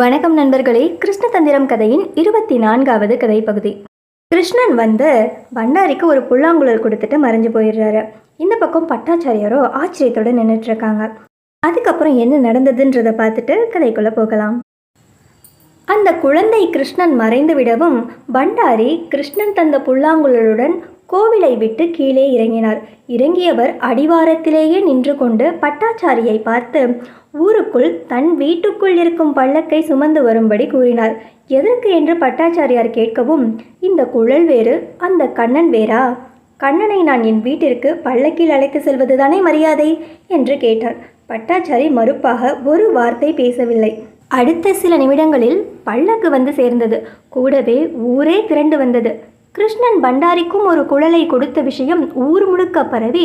வணக்கம் நண்பர்களே. கிருஷ்ணதந்திரம் கதையின் இருபத்தி நான்காவது கதை பகுதி கிருஷ்ணன் வந்து பண்டாரிக்கு ஒரு புல்லாங்குழல் கொடுத்துட்டு மறைஞ்சு போயிடுறாரு. இந்த பக்கம் பட்டாச்சாரியாரோ ஆச்சரியத்தோட நின்றுட்டுருக்காங்க அதுக்கப்புறம் என்ன நடந்ததுன்றதை பார்த்துட்டு கதைக்குள்ளே போகலாம். அந்த குழந்தை கிருஷ்ணன் மறைந்து விடவும் பண்டாரி கிருஷ்ணன் தந்த புல்லாங்குழலுடன் கோவிலை விட்டு கீழே இறங்கினார். இறங்கியவர் அடிவாரத்திலேயே நின்று கொண்டு பட்டாச்சாரியை பார்த்து ஊருக்குள் தன் வீட்டுக்குள் இருக்கும் பல்லக்கை சுமந்து வரும்படி கூறினார். எதற்கு என்று பட்டாச்சாரியார் கேட்கவும் இந்த குழல் வேறு அந்த கண்ணன் வேறா? கண்ணனை நான் என் வீட்டிற்கு பல்லக்கில் அழைத்து செல்வதுதானே மரியாதை என்று கேட்டார். பட்டாச்சாரி மறுப்பாக ஒரு வார்த்தை பேசவில்லை. அடுத்த சில நிமிடங்களில் பல்லக்கு வந்து சேர்ந்தது. கூடவே ஊரே திரண்டு வந்தது. கிருஷ்ணன் பண்டாரிக்கும் ஒரு குழலை கொடுத்த விஷயம் ஊர் முழுக்க பரவி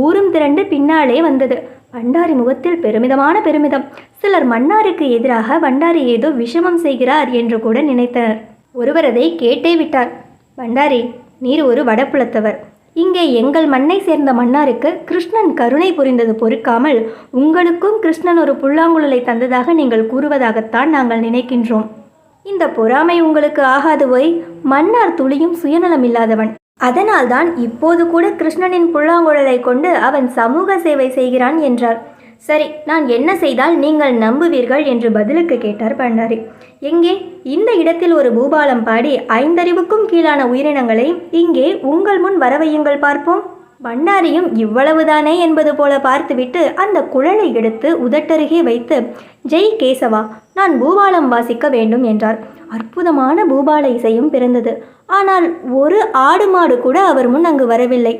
ஊரும் திரண்டு பின்னாலே வந்தது. பண்டாரி முகத்தில் பெருமிதமான பெருமிதம். சிலர் மன்னாருக்கு எதிராக பண்டாரி ஏதோ விஷமம் செய்கிறார் என்று கூட நினைத்தனர். ஒருவர் அதை கேட்டே விட்டார். பண்டாரி நீர் ஒரு வடப்புலத்தவர் இங்கே எங்கள் மண்ணை சேர்ந்த மன்னாருக்கு கிருஷ்ணன் கருணை புரிந்தது பொறுக்காமல் உங்களுக்கும் கிருஷ்ணன் ஒரு புல்லாங்குழலை தந்ததாக நீங்கள் கூறுவதாகத்தான் நாங்கள் நினைக்கின்றோம். இந்த பொறாமை உங்களுக்கு ஆகாது போய் மன்னார் துளியும் சுயநலம் இல்லாதவன். அதனால்தான் இப்போது கூட கிருஷ்ணனின் புல்லாங்குழலை கொண்டு அவன் சமூக சேவை செய்கிறான் என்றார். சரி நான் என்ன செய்தால் நீங்கள் நம்புவீர்கள் என்று பதிலுக்கு கேட்டார் பண்டாரி. எங்கே? இந்த இடத்தில் ஒரு பூபாலம் பாடி ஐந்தறிவுக்கும் கீழான உயிரினங்களை இங்கே உங்கள் முன் வரவையுங்கள் பார்ப்போம். பண்டாரியும் இவ்வளவுதானே என்பது போல பார்த்துவிட்டு அந்த குழலை எடுத்து உதட்டருகே வைத்து ஜெய் கேசவா நான் பூபாலம் வாசிக்க வேண்டும் என்றார். அற்புதமான பூபால இசையும் பிறந்தது. ஆனால் ஒரு ஆடு மாடு கூட அவர் முன் அங்கு வரவில்லை.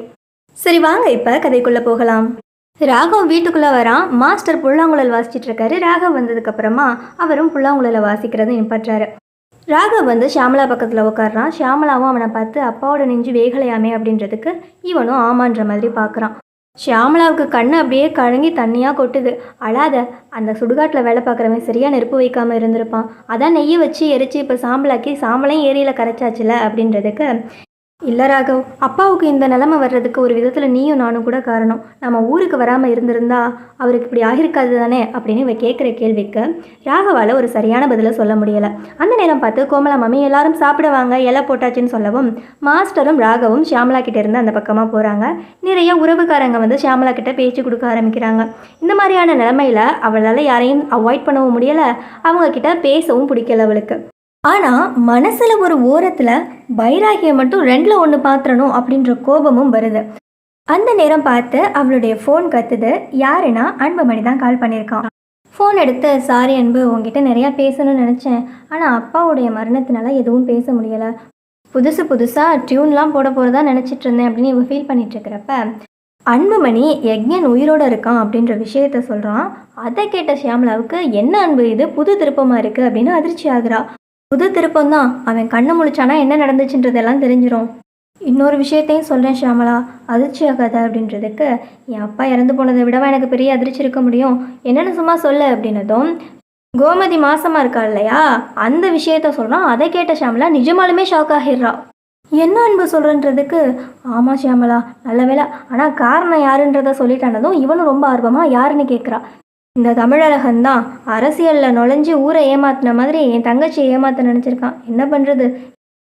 சரி வாங்க இப்ப கதைக்குள்ள போகலாம். ராகவ் வீட்டுக்குள்ள வரான். மாஸ்டர் புல்லாங்குழல் வாசிச்சிட்டு இருக்காரு. ராகவ் வந்ததுக்கு அப்புறமா அவரும் புல்லாங்குழலை வாசிக்கிறத நிப்பாட்டுறாரு. ராகவ் வந்து ஷியாமலா பக்கத்தில் உட்கார்றான் ஷியாமலாவும் அவனை பார்த்து அப்பாவோட நெஞ்சு வேகலையாமே அப்படின்றதுக்கு இவனும் ஆமான்ற மாதிரி பார்க்குறான் ஷியாமலாவுக்கு கண்ணு அப்படியே கழங்கி தண்ணியாக கொட்டுது. அழாத அந்த சுடுகாட்டில் வேலை பார்க்குறவன் சரியாக நெருப்பு வைக்காமல் இருந்திருப்பான். அதான் நெய்யை வச்சு எரிச்சு இப்போ சாம்பலாக்கி சாம்பலையும் ஏரியில் கரைச்சாச்சுல அப்படின்றதுக்கு இல்லை ராகவ் அப்பாவுக்கு இந்த நிலமை வர்றதுக்கு ஒரு விதத்தில் நீயும் நானும் கூட காரணம். நம்ம ஊருக்கு வராமல் இருந்திருந்தா அவருக்கு இப்படி ஆகியிருக்காது தானே அப்படின்னு இவ கேட்குற கேள்விக்கு ராகவால் ஒரு சரியான பதிலை சொல்ல முடியலை. அந்த நேரம் பார்த்து கோமலா மம்மி எல்லாரும் சாப்பிடுவாங்க இலை போட்டாச்சுன்னு சொல்லவும் மாஸ்டரும் ராகவும் ஷியாமலா கிட்ட இருந்து அந்த பக்கமாக போகிறாங்க நிறைய உறவுக்காரங்க வந்து ஷியாமலா கிட்ட பேச்சு கொடுக்க ஆரம்பிக்கிறாங்க. இந்த மாதிரியான நிலமையில் அவளால் யாரையும் அவாய்ட் பண்ணவும் முடியலை. அவங்க கிட்ட பேசவும் பிடிக்கல அவளுக்கு. ஆனால் மனசில் ஒரு ஓரத்தில் பைராகியை மட்டும் ரெண்டில் ஒன்று பாத்திரணும் அப்படின்ற கோபமும் வருது. அந்த நேரம் பார்த்து அவளுடைய ஃபோன் கத்துது யாருன்னா? அன்புமணி தான் கால் பண்ணியிருக்கான். ஃபோன் எடுத்து சாரி அன்பு உங்ககிட்ட நிறையா பேசணும்னு நினச்சேன். ஆனால் அப்பாவுடைய மரணத்தினால எதுவும் பேச முடியலை. புதுசு புதுசாக டியூன்லாம் போட போகிறதா நினச்சிட்டு இருந்தேன் அப்படின்னு இவ ஃபீல் பண்ணிட்டு இருக்கிறப்ப அன்புமணி யக்ஞன் உயிரோடு இருக்கான் அப்படின்ற விஷயத்த சொல்கிறான் அதை கேட்ட ஷியாமலாவுக்கு என்ன அன்பு இது? புது திருப்பமாக இருக்குது அப்படின்னு அதிர்ச்சி ஆகுறா. புது திருப்பம் தான் அவன் கண்ணு முழிச்சானா என்ன நடந்துச்சுன்றதெல்லாம் தெரிஞ்சிரும். இன்னொரு விஷயத்தையும் சொல்கிறேன் ஷியாமலா. அதிர்ச்சி ஆகாத அப்படின்றதுக்கு என் அப்பா இறந்து போனதை விடவா எனக்கு பெரிய அதிர்ச்சி இருக்க முடியும்? என்னென்னு சும்மா சொல்ல அப்படின்னதும் கோமதி மாசமா இருக்கா இல்லையா? அந்த விஷயத்த சொல்கிறான் அதை கேட்ட ஷியாமலா நிஜமாலுமே ஷாக் ஆகிடுறா. என்ன அன்பு சொல்கிறன்றதுக்கு ஆமாம் ஷியாமலா நல்ல வேலை ஆனால் காரணம் யாருன்றத சொல்லிட்டானதும் இவனும் ரொம்ப ஆர்வமாக யாருன்னு கேட்குறா இந்த தமிழழகன் தான் அரசியலில் நுழைஞ்சு ஊரை ஏமாத்தின மாதிரி என் தங்கச்சியை ஏமாத்த நினச்சிருக்கான். என்ன பண்ணுறது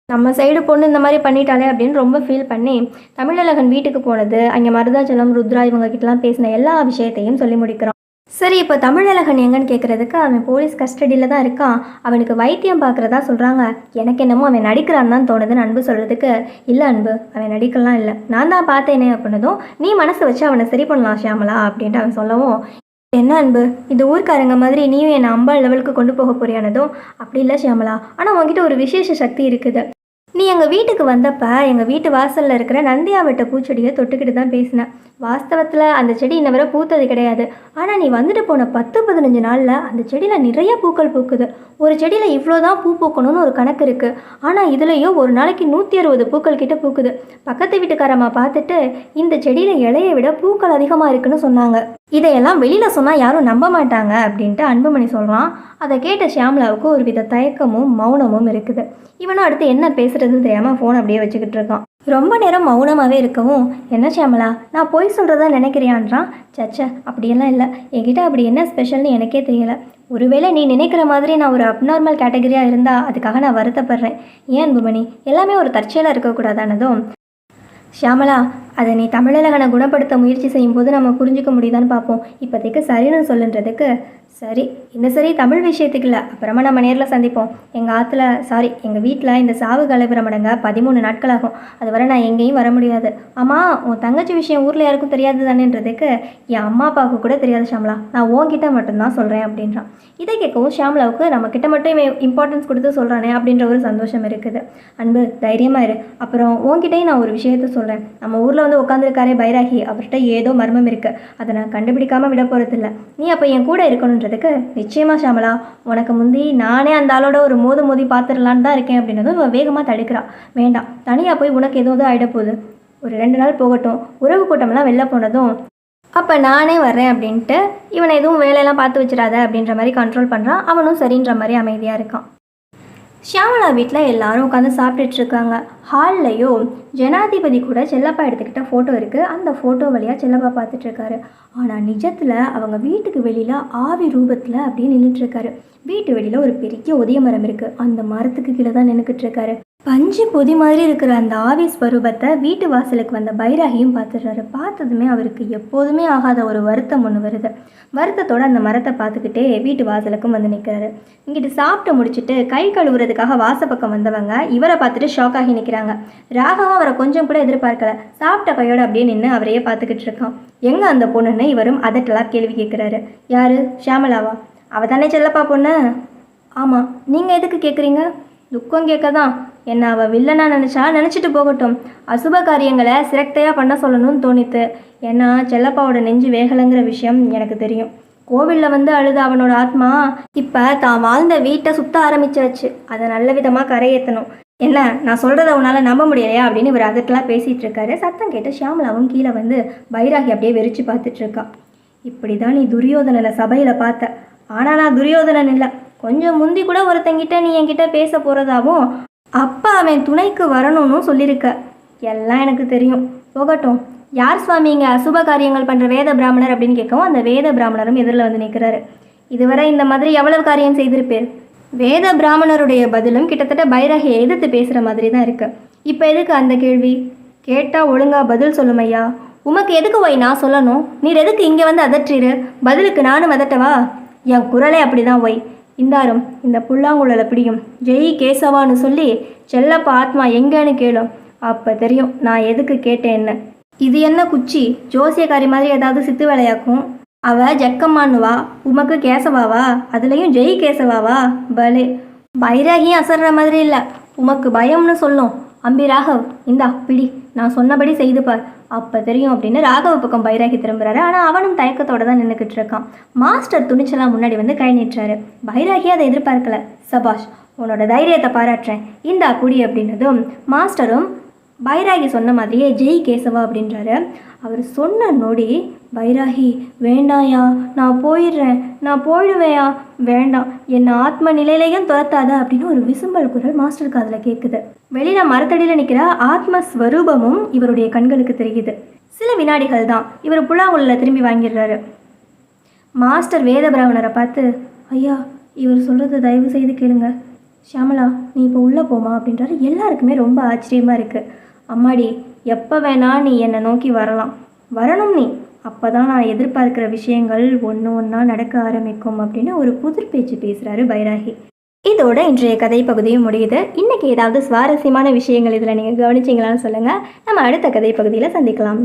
நம்ம சைடு பொண்ணு இந்த மாதிரி பண்ணிட்டாலே அப்படின்னு ரொம்ப ஃபீல் பண்ணி தமிழழகன் வீட்டுக்கு போனது அங்கே மருதாச்சலம் ருத்ரா இவங்க கிட்டலாம் பேசின எல்லா விஷயத்தையும் சொல்லி முடிக்கிறான் சரி இப்போ தமிழழகன் எங்கன்னு கேட்குறதுக்கு அவன் போலீஸ் கஸ்டடியில் தான் இருக்கான். அவனுக்கு வைத்தியம் பார்க்குறதா சொல்கிறாங்க எனக்கு என்னமோ அவன் நடிக்கிறான்னு தான் தோணுதுன்னு அன்பு சொல்கிறதுக்கு இல்லை அன்பு அவன் நடிக்கலாம் இல்லை. நான் தான் பார்த்தேனே அப்படின்னதும் நீ மனசு வச்சு அவனை சரி பண்ணலாம் ஷியாமலா அப்படின்ட்டு அவன் சொல்லவும் என்ன அன்பு? இந்த ஊர்க்காரங்க மாதிரி நீயும் என்னை அம்பாள் லெவலுக்கு கொண்டு போக போறியானதும் அப்படி இல்லை ஷியாமலா. ஆனால் உங்ககிட்ட ஒரு விசேஷ சக்தி இருக்குது. நீ எங்கள் வீட்டுக்கு வந்தப்ப எங்கள் வீட்டு வாசலில் இருக்கிற நந்தியாவட்ட பூச்செடியை தொட்டுக்கிட்டு தான் பேசினேன் வாஸ்தவத்தில் அந்த செடி இன்ன வரை பூத்தது கிடையாது. ஆனால் நீ வந்துட்டு போன பத்து பதினஞ்சு நாளில் அந்த செடியில் நிறைய பூக்கள் பூக்குது. ஒரு செடியில் இவ்வளோ தான் பூ பூக்கணும்னு ஒரு கணக்கு இருக்குது ஆனால் இதுலேயோ ஒரு நாளைக்கு நூற்றி அறுபது பூக்கள் கிட்ட பூக்குது. பக்கத்து வீட்டுக்காரம்மா பார்த்துட்டு இந்த செடியில் இலையை விட பூக்கள் அதிகமாக இருக்குன்னு சொன்னாங்க. இதையெல்லாம் வெளியில் சொன்னால் யாரும் நம்ப மாட்டாங்க அப்படின்ட்டு அன்புமணி சொல்கிறான் அதை கேட்ட ஷியாம்லாவுக்கு ஒரு வித தயக்கமும் மௌனமும் இருக்குது. இவனும் அடுத்து என்ன பேசுறதுன்னு தெரியாமல் ஃபோன் அப்படியே வச்சுக்கிட்டு இருக்கான். ரொம்ப நேரம் மௌனமாகவே இருக்கவும் என்ன ஷியாமலா நான் பொய் சொல்கிறதா நினைக்கிறியான்றான்? சச்ச அப்படியெல்லாம் இல்லை. என்கிட்ட அப்படி என்ன ஸ்பெஷல்னு எனக்கே தெரியல. ஒருவேளை நீ நினைக்கிற மாதிரி நான் ஒரு அப்நார்மல் கேட்டகரியாக இருந்தால் அதுக்காக நான் வருத்தப்படுறேன். ஏன் அன்புமணி? எல்லாமே ஒரு தற்செயலாக இருக்கக்கூடாதானதும்? ஷியாமலா அதை நீ தமிழழகனை குணப்படுத்த முயற்சி செய்யும்போது நம்ம புரிஞ்சுக்க முடியுதான்னு பார்ப்போம். இப்போதைக்கு சரின்னு சொல்லுன்றதுக்கு சரி இந்த சரி தமிழ் விஷயத்துக்கு இல்லை அப்புறமா நம்ம நேரில் சந்திப்போம். எங்கள் ஆற்றுல சாரி எங்கள் வீட்டில் இந்த சாவு கலைபுரம் அடங்க பதிமூணு நாட்கள் ஆகும் அது வரை நான் எங்கேயும் வர முடியாது. ஆமாம் உன் தங்கச்சி விஷயம் ஊரில் யாருக்கும் தெரியாது தானேன்றதுக்கு என் அம்மா அப்பாவுக்கு கூட தெரியாது ஷாம்லா. நான் உன்கிட்ட மட்டும்தான் சொல்கிறேன் அப்படின்றான். இதை கேட்கவும் ஷாம்லாவுக்கு நம்ம கிட்ட மட்டும் இம்பார்ட்டன்ஸ் கொடுத்து சொல்கிறானே அப்படின்ற ஒரு சந்தோஷம் இருக்குது. அன்பு தைரியமாக இரு. அப்புறம் உன்கிட்டயும் நான் ஒரு விஷயத்த சொல்கிறேன் நம்ம ஊரில் வந்து உட்காந்துருக்காரே பைராகி அவர்கிட்ட ஏதோ மர்மம் இருக்குது அதை நான் கண்டுபிடிக்காமல் விட போகிறதில்ல நீ அப்போ என் கூட இருக்கணுன்றதுக்கு நிச்சயமா ஷாமலா உனக்கு முந்தி நானே அந்த ஆளோட ஒரு மோது மோதி பார்த்துடலான்னு தான் இருக்கேன் அப்படின்னதும் இவன் வேகமாக தடுக்கிறா. வேண்டாம் தனியாக போய் உனக்கு எதுவும் ஆகிட போகுது. ஒரு ரெண்டு நாள் போகட்டும் உறவு கூட்டம்லாம் வெளில போனதும் அப்போ நானே வர்றேன் அப்படின்ட்டு இவனை எதுவும் வேலையெல்லாம் பார்த்து வச்சிடாத அப்படின்ற மாதிரி கண்ட்ரோல் பண்ணுறான் அவனும் சரின்ற மாதிரி அமைதியாக இருக்கான். ஷியாமலா வீட்டில் எல்லாரும் உட்காந்து சாப்பிட்டுட்டு இருக்காங்க ஹால்லையும் ஜனாதிபதி கூட செல்லப்பா எடுத்துக்கிட்ட ஃபோட்டோ இருக்குது அந்த ஃபோட்டோ வழியாக செல்லப்பா பார்த்துட்டு இருக்காரு ஆனால் நிஜத்தில் அவங்க வீட்டுக்கு வெளியில் ஆவி ரூபத்தில் அப்படியே நின்றுட்டு இருக்காரு வீட்டு வெளியில் ஒரு பெரிய உதய மரம் இருக்குது அந்த மரத்துக்கு கீழே தான் நின்றுக்கிட்டு இருக்காரு பஞ்சு பொதி மாதிரி இருக்கிற அந்த ஆவி ஸ்வரூபத்தை வீட்டு வாசலுக்கு வந்த பைராகியும் பார்த்துடுறாரு. பார்த்ததுமே அவருக்கு எப்போதுமே ஆகாத ஒரு வருத்தம் ஒன்று வருது. வருத்தத்தோட அந்த மரத்தை பார்த்துக்கிட்டே வீட்டு வாசலுக்கும் வந்து நிற்கிறாரு இங்கிட்டு சாப்பிட்டு முடிச்சுட்டு கை கழுவுறதுக்காக வாசப்பக்கம் வந்தவங்க இவரை பார்த்துட்டு ஷாக் ஆகி நிற்கிறாங்க ராகவும் அவரை கொஞ்சம் கூட எதிர்பார்க்கல. சாப்பிட்ட கையோடு அப்படியே நின்று அவரையே பார்த்துக்கிட்டு இருக்கான். எங்கே அந்த பொண்ணுன்னு இவரும் அதட்டலாக கேள்வி கேட்குறாரு யாரு? ஷியாமலாவா? அவ தானே செல்லப்பா பொண்ணு? ஆமாம் நீங்கள் எதுக்கு கேட்குறீங்க துக்கம் கேட்க தான் என்ன அவள் வில்லனா நினச்சா நினச்சிட்டு போகட்டும். அசுப காரியங்களை சிரக்தையாக பண்ண சொல்லணும்னு தோணித்து ஏன்னா செல்லப்பாவோட நெஞ்சு வேகலைங்கிற விஷயம் எனக்கு தெரியும். கோவிலில் வந்து அழுத அவனோட ஆத்மா இப்போ தான் வாழ்ந்த வீட்டை சுத்த ஆரம்பிச்சாச்சு. அதை நல்ல விதமாக கரையேற்றணும் என்ன நான் சொல்கிறத உன்னால் நம்ப முடியலையா? அப்படின்னு இவர் அதட்டெலாம் பேசிகிட்டு இருக்காரு சத்தம் கேட்டு ஷியாமலாவும் கீழே வந்து பைராகி அப்படியே வெறிச்சு பார்த்துட்ருக்கா இப்படி தான் நீ துரியோதனனை சபையில் பார்த்த. ஆனால் நான் துரியோதனன் இல்லை. கொஞ்சம் முந்தி கூட ஒருத்தங்கிட்ட நீ என்கிட்ட பேச போகிறதாவும் அப்பா அவன் துணைக்கு வரணும்னு சொல்லியிருக்க எல்லாம் எனக்கு தெரியும். போகட்டும். யார் சுவாமி இங்கே அசுப காரியங்கள் பண்ணுற வேத பிராமணர் அப்படின்னு கேட்கவும் அந்த வேத பிராமணரும் எதிரில் வந்து நிற்கிறாரு. இதுவரை இந்த மாதிரி எவ்வளவு காரியம் செய்திருப்பேர்? வேத பிராமணருடைய பதிலும் கிட்டத்தட்ட பைரகையை எதிர்த்து பேசுகிற மாதிரி தான் இருக்கு. இப்போ எதுக்கு அந்த கேள்வி? கேட்டால் ஒழுங்கா பதில் சொல்லும் ஐயா. உமக்கு எதுக்கு வை நான் சொல்லணும்? நீர் எதுக்கு இங்கே வந்து அதற்றிரு? பதிலுக்கு நானும் அதட்டவா? என் குரலே அப்படிதான் ஒய் இந்தாரும் இந்த புல்லாங்குழலை பிடியும். ஜெய் கேசவான்னு சொல்லி செல்லப்பா ஆத்மா எங்கேன்னு கேளும். அப்போ தெரியும் நான் எதுக்கு கேட்டேன்னு. இது என்ன குச்சி? ஜோசியக்காரி மாதிரி ஏதாவது சித்து வேலையாக்கும்? அவ ஜக்கம்மானுவா உமக்கு கேசவாவா? அதுலேயும் ஜெய் கேசவாவா? பலே. பைராகியும் அசர்ற மாதிரி இல்லை. உமக்கு பயம்னு சொல்லும். அம்பி ராகவ் இந்தா பிடி. நான் சொன்னபடி செய்துப்பார் அப்போ தெரியும் அப்படின்னு ராகவ பக்கம் பைராகி திரும்புறாரு. ஆனால் அவனும் தயக்கத்தோட தான் நின்றுக்கிட்டு இருக்கான். மாஸ்டர் துணிச்சலா முன்னாடி வந்து கை நீட்டுறாரு. பைராகி அதை எதிர்பார்க்கல. சபாஷ் உன்னோட தைரியத்தை பாராட்டுறேன். இந்தா குடி அப்படின்னதும் மாஸ்டரும் பைராகி சொன்ன மாதிரியே ஜெய் கேசவா அப்படின்றாரு. அவர் சொன்ன நொடி பைராகி வேண்டாயா நான் போயிடுறேன் நான் போயிடுவேயா வேண்டாம் என்னை ஆத்ம நிலையிலையும் துரத்தாத அப்படின்னு ஒரு விசும்பல் குரல் மாஸ்டர் காதில் கேட்குது வெளியில மரத்தடியில் நிற்கிற ஆத்ம ஸ்வரூபமும் இவருடைய கண்களுக்கு தெரியுது. சில வினாடிகள் தான் இவர் புல்லாங்குழல திரும்பி வாங்கிடுறாரு. மாஸ்டர் வேதபிராமணரை பார்த்து ஐயா இவர் சொல்கிறத தயவு செய்து கேளுங்க. ஷியாமலா நீ இப்போ உள்ளே போமா அப்படின்றாரு. எல்லாருக்குமே ரொம்ப ஆச்சரியமாக இருக்குது அம்மாடி எப்போ வேணால் நீ என்னை நோக்கி வரலாம். வரணும் நீ. அப்போ தான் நான் எதிர்பார்க்குற விஷயங்கள் ஒன்று ஒன்றா நடக்க ஆரம்பிக்கும் அப்படின்னு ஒரு புதிர் பேச்சு பேசுகிறாரு பைராகி. இதோட இன்றைய கதை பகுதியும் முடியுது. இன்னைக்கு ஏதாவது சுவாரஸ்யமான விஷயங்கள் இதில் நீங்கள் கவனிச்சிங்களான்னு சொல்லுங்கள் நம்ம அடுத்த கதை பகுதியில் சந்திக்கலாம்.